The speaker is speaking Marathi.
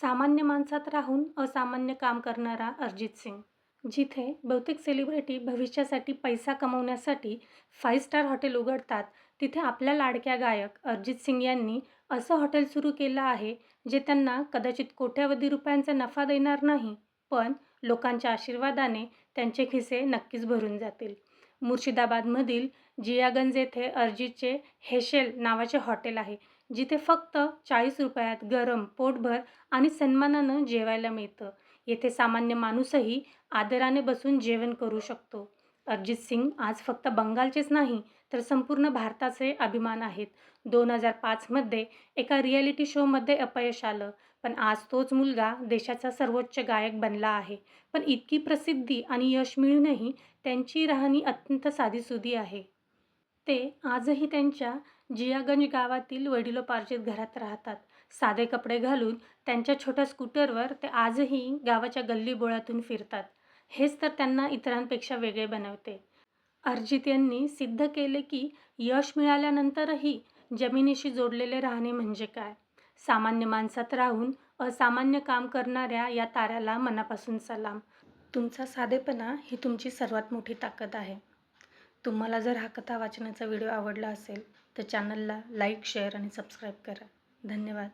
सामान्य माणसात राहून असामान्य काम करणारा अरिजित सिंग जिथे बहुतेक सेलिब्रिटी भविष्यासाठी पैसा कमवण्यासाठी फाईव्ह स्टार हॉटेल उघडतात तिथे आपल्या लाडक्या गायक अरिजित सिंग यांनी असं हॉटेल सुरू केलं आहे जे त्यांना कदाचित कोट्यावधी रुपयांचा नफा देणार नाही पण लोकांच्या आशीर्वादाने त्यांचे खिसे नक्कीच भरून जातील. मुर्शिदाबादमधील जियागंज येथे अरिजितचे हेशेल नावाचे हॉटेल आहे जिथे फक्त चाळीस रुपयात गरम पोटभर आणि सन्मानानं जेवायला मिळतं. येथे सामान्य माणूसही आदराने बसून जेवण करू शकतो. अरिजित सिंग आज फक्त बंगालचेच नाही तर संपूर्ण भारताचे अभिमान आहेत. दोन हजार पाचमध्ये एका रिॲलिटी शोमध्ये अपयश आलं पण आज तोच मुलगा देशाचा सर्वोच्च गायक बनला आहे. पण इतकी प्रसिद्धी आणि यश मिळूनही त्यांची राहणी अत्यंत साधीसुधी आहे. ते आजही त्यांच्या जियागंज गावातील वडिलोपार्जित घरात राहतात. साधे कपडे घालून त्यांच्या छोट्या स्कूटरवर ते आजही गावाच्या गल्लीबोळातून फिरतात. हेच तर त्यांना इतरांपेक्षा वेगळे बनवते. अर्जित यांनी सिद्ध केले की यश मिळाल्यानंतरही जमिनीशी जोडलेले राहणे म्हणजे काय? सामान्य माणसात राहून असामान्य काम करणाऱ्या या ताऱ्याला मनापासून सलाम. तुमचा साधेपणा ही तुमची सर्वात मोठी ताकद आहे. तुम्हाला जर हा कथा वाचनाचा व्हिडिओ आवडला असेल तर चॅनलला लाईक शेअर आणि सबस्क्राईब करा. धन्यवाद.